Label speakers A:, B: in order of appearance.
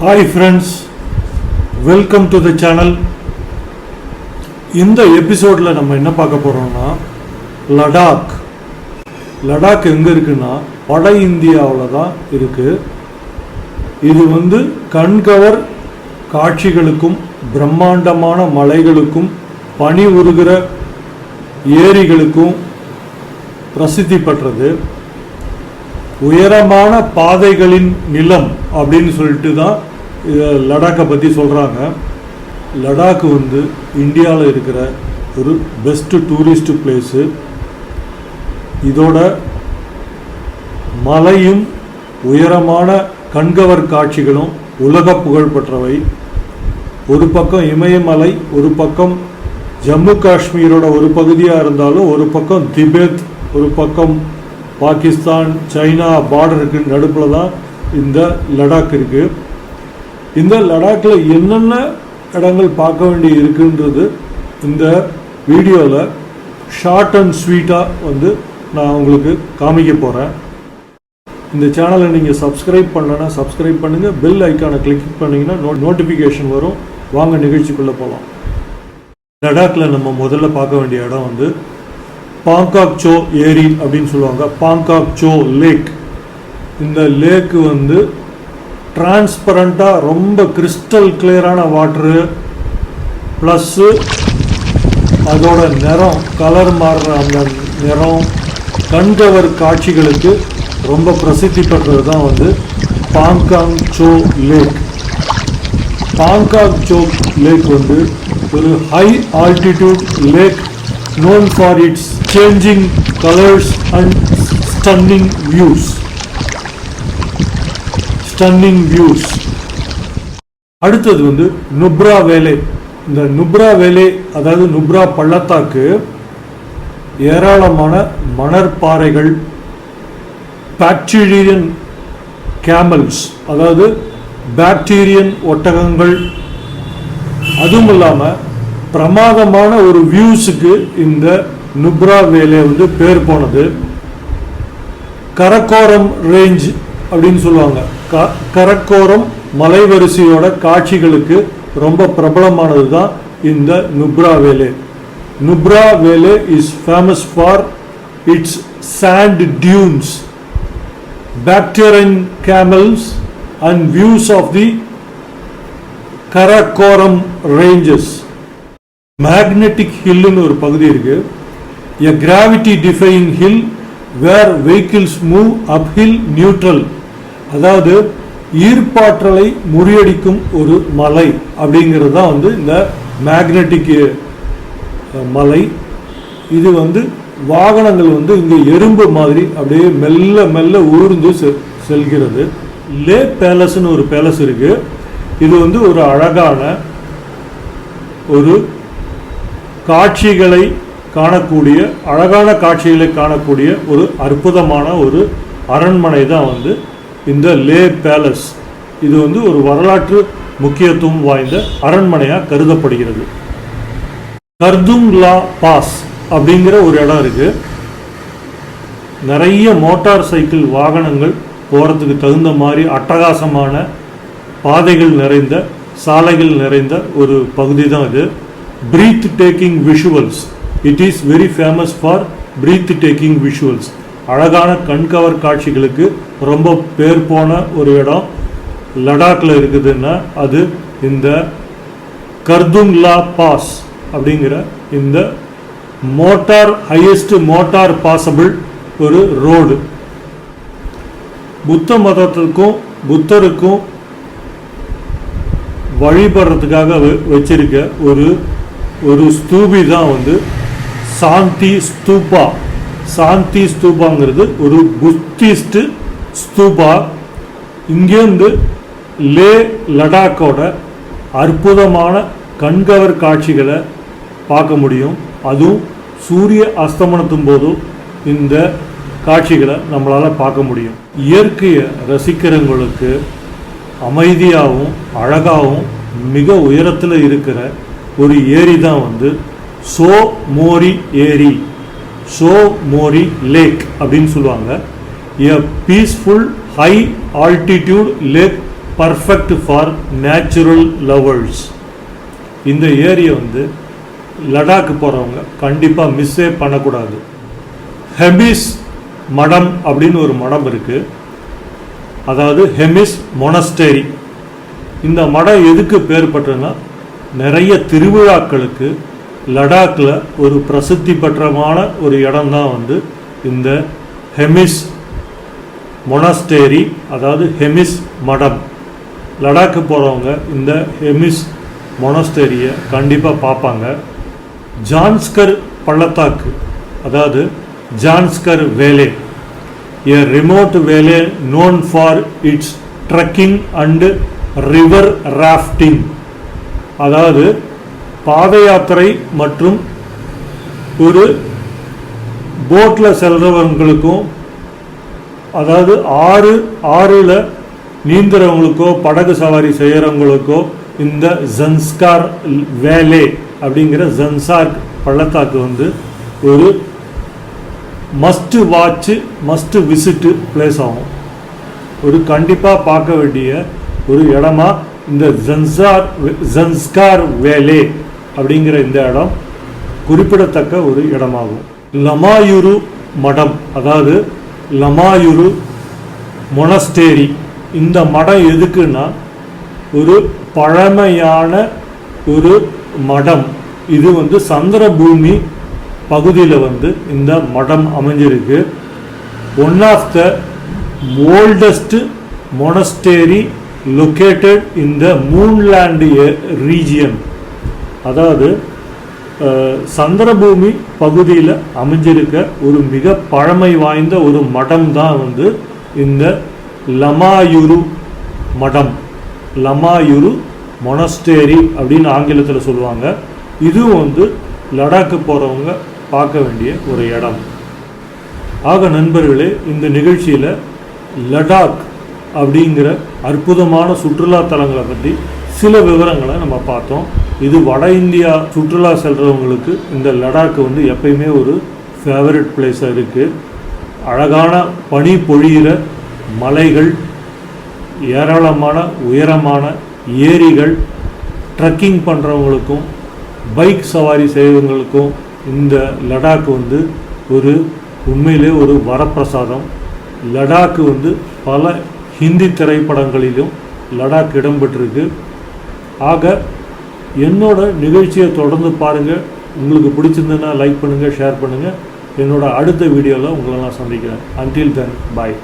A: Hi friends welcome to the channel இந்த எபிசோடில் நம்ம என்ன பார்க்க போகிறோம்னா லடாக். லடாக் எங்கே இருக்குன்னா வட இந்தியாவில் தான் இருக்குது இது வந்து கண்கவர் காட்சிகளுக்கும் பிரம்மாண்டமான மலைகளுக்கும் பனி உருகிற ஏரிகளுக்கும் பிரசித்தி பெற்றது. உயரமான பாதைகளின் நிலம் அப்படின்னு சொல்லிட்டு தான் இதை லடாக்கை பற்றி சொல்கிறாங்க லடாக் வந்து இந்தியாவில் இருக்கிற ஒரு பெஸ்ட்டு டூரிஸ்ட் பிளேஸு இதோட மலையும் உயரமான கண்கவர் காட்சிகளும் உலக புகழ் பெற்றவை ஒரு பக்கம் இமயமலை ஒரு பக்கம் ஜம்மு காஷ்மீரோட ஒரு பகுதியாக இருந்தாலும் ஒரு பக்கம் திபெத் ஒரு பக்கம் பாகிஸ்தான் சைனா பார்டருக்கு நடுப்பில் தான் இந்த லடாக் இருக்குது இந்த லடாக்கில் என்னென்ன இடங்கள் பார்க்க வேண்டி இருக்குன்றது இந்த வீடியோவில் ஷார்ட் அண்ட் ஸ்வீட்டாக வந்து நான் உங்களுக்கு காமிக்க போகிறேன் இந்த சேனலை நீங்கள் சப்ஸ்கிரைப் பண்ணலன்னா சப்ஸ்கிரைப் பண்ணுங்கள் பெல் ஐக்கானை கிளிக் பண்ணிங்கன்னா நோ நோட்டிஃபிகேஷன் வரும். வாங்க நிகழ்ச்சிக்குள்ளே போகலாம் லடாக்கில் நம்ம முதல்ல பார்க்க வேண்டிய இடம் வந்து பாங்காக் சோ ஏரி அப்படின்னு சொல்லுவாங்க. பாங்காக் சோ லேக் இந்த லேக்கு வந்து டிரான்ஸ்பரண்ட்டாக ரொம்ப கிறிஸ்டல் கிளியரான வாட்ரு ப்ளஸ்ஸு அதோட நிறம் கலர் மாறுற அந்த நிறம் கண்கவர் காட்சிகளுக்கு ரொம்ப பிரசித்தி பெற்றது தான் வந்து பாங்காங் சோ லேக் பாங்காக் சோ லேக் வந்து ஒரு high altitude lake known for its changing colors and stunning views. Stunning views. அடுத்தது வந்து நுப்ரா வேலை இந்த நுப்ரா வேலை அதாவது நுப்ரா பள்ளத்தாக்கு ஏராளமான மணற்பாறைகள் பாக்டீரியன் கேமல்ஸ் அதாவது பாக்டீரியன் ஒட்டகங்கள் அதுவும் இல்லாமல் பிரமாதமான ஒரு வியூஸுக்கு இந்த நுப்ரா வேலை வந்து பேர் போனது. கரக்கோரம் ரேஞ்ச் அப்படின்னு சொல்லுவாங்க. க கரக்கோரம் மலைவரிசையோட காட்சிகளுக்கு ரொம்ப பிரபலமானது தான் இந்த Nubra valley. Nubra valley is famous for its sand dunes Bactrian camels and views of the Karakoram ranges magnetic ஹில்லுன்னு ஒரு பகுதி இருக்குது a gravity defying hill where vehicles move up hill neutral அதாவது ஈர்ப்பாற்றலை முறியடிக்கும் ஒரு மலை அப்படிங்கிறது தான் வந்து இந்த மேக்னட்டிக் மலை. இது வந்து வாகனங்கள் வந்து இங்கே எறும்பு மாதிரி அப்படியே மெல்ல மெல்ல ஊர்ந்து செ- செல்கிறது. லே பேலஸ்னு ஒரு பேலஸ் இருக்கு. இது வந்து ஒரு அழகான ஒரு காட்சிகளை காணக்கூடிய அழகான காட்சிகளை காணக்கூடிய ஒரு அற்புதமான ஒரு அரண்மனை தான் வந்து இந்த லே பேலஸ். இது வந்து ஒரு வரலாற்று முக்கியத்துவம் வாய்ந்த அரண்மனையாக கருதப்படுகிறது. கர்துங்லா பாஸ் அப்படிங்கிற ஒரு இடம் இருக்கு. நிறைய மோட்டார் சைக்கிள் வாகனங்கள் போகிறதுக்கு தகுந்த மாதிரி அட்டகாசமான பாதைகள் நிறைந்த சாலைகள் நிறைந்த ஒரு பகுதி தான் இது. Breathtaking visuals it is very famous for breathtaking visuals அழகான கண்கவர் காட்சிகளுக்கு ரொம்ப பேர் போன ஒரு இடம் லடாக்ல இருக்குதுன்னா அது இந்த கர்துங்லா பாஸ் அப்படிங்கிற இந்த மோட்டார் ஹையஸ்ட் மோட்டார் பாசபிள் ஒரு ரோடு புத்த மதத்துக்கும் புத்தருக்கும் வழிபடுறதுக்காக வ- வச்சிருக்க ஒரு ஒரு ஸ்தூபி தான் வந்து சாந்தி ஸ்தூபா. சாந்தி ஸ்தூபாங்கிறது ஒரு புத்திஸ்ட் ஸ்தூபா. இங்கேருந்து லே லடாக்கோட அற்புதமான கண்கவர் காட்சிகளை பார்க்க முடியும். அதுவும் சூரிய அஸ்தமனத்தும் போதும் இந்த காட்சிகளை நம்மளால் பார்க்க முடியும். இயற்கையை ரசிக்கிறவங்களுக்கு அமைதியாகவும் அழகாகவும் மிக உயரத்தில் இருக்கிற ஒரு ஏரி தான் வந்து சோ மோரி ஏரி சோ மோரி லேக் அப்படின்னு சொல்லுவாங்க. A peaceful high altitude lake perfect for natural lovers இந்த ஏரியை வந்து லடாக் போகிறவங்க கண்டிப்பாக மிஸ்ஸே பண்ணக்கூடாது. ஹெமிஸ் மடம் அப்படின்னு ஒரு மடம் இருக்குது அதாவது ஹெமிஸ் மொனஸ்டேரி. இந்த மடம் எதுக்கு பேர் பெற்றதுன்னா நிறைய திருவிழாக்களுக்கு லடாக்கில் ஒரு பிரசித்தி பெற்றமான ஒரு இடம்தான் வந்து இந்த ஹெமிஸ் மொனஸ்டேரி அதாவது ஹெமிஸ் மடம். லடாக்கு போகிறவங்க இந்த ஹெமிஸ் மொனஸ்டேரியை கண்டிப்பாக பார்ப்பாங்க. ஜான்ஸ்கர் பள்ளத்தாக்கு அதாவது Zanskar valley a remote valley known for its trekking and river rafting அதாவது பாத யாத்திரை மற்றும் ஒரு போட்டில் செல்றவங்களுக்கும் அதாவது ஆறு ஆறில் நீந்துறவங்களுக்கோ படகு சவாரி செய்கிறவங்களுக்கோ இந்த ஜன்ஸ்கார் வேலே அப்படிங்கிற ஜன்சார் பள்ளத்தாக்கு வந்து ஒரு must watch must visit place ஆகும். ஒரு கண்டிப்பாக பார்க்க வேண்டிய ஒரு இடமா இந்த ஜன்சார் ஜன்ஸ்கார் வேலே அப்படிங்கிற இந்த இடம் குறிப்பிடத்தக்க ஒரு இடமாகும். லமாயுரு மடம் அதாவது லமாயுரு மொனஸ்டேரி இந்த மடம் எதுக்குன்னா ஒரு பழமையான ஒரு மடம். இது வந்து சந்திரபூமி பகுதியில் வந்து இந்த மடம் அமைஞ்சிருக்கு. One of the oldest monastery located in the moonland region அதாவது சந்திரபூமி பகுதியில் அமைஞ்சிருக்க ஒரு மிக பழமை வாய்ந்த ஒரு மடம் தான் வந்து இந்த லமாயுரு மடம். லமாயுரு மொனஸ்டேரி அப்படின்னு ஆங்கிலத்தில் சொல்லுவாங்க. இதுவும் வந்து லடாக்கு போகிறவங்க பார்க்க வேண்டிய ஒரு இடம். ஆக நண்பர்களே இந்த நிகழ்ச்சியில் லடாக் அப்படிங்கிற அற்புதமான சுற்றுலா தலங்களை பற்றி சில விவரங்களை நம்ம பார்த்தோம். இது வட இந்தியா சுற்றுலா செல்றவங்களுக்கு இந்த லடாக் வந்து எப்பயுமே ஒரு ஃபேவரட் பிளேஸாக இருக்குது அழகான பனி பொழியிற மலைகள் ஏராளமான உயரமான ஏரிகள் ட்ரக்கிங் பண்ணுறவங்களுக்கும் பைக் சவாரி செய்கிறவங்களுக்கும் இந்த லடாக் வந்து ஒரு உண்மையிலே ஒரு வரப்பிரசாதம். லடாக் வந்து பல ஹிந்தி திரைப்படங்களிலும் லடாக் இடம்பெற்றிருக்கு. ஆக என்னோட நிகழ்ச்சியை தொடர்ந்து பாருங்கள் உங்களுக்கு பிடிச்சிருந்ததுன்னா லைக் பண்ணுங்கள் ஷேர் பண்ணுங்கள் என்னோட அடுத்த வீடியோவில் உங்களை நான் சந்திக்கிறேன். அன்டில் தென் பாய்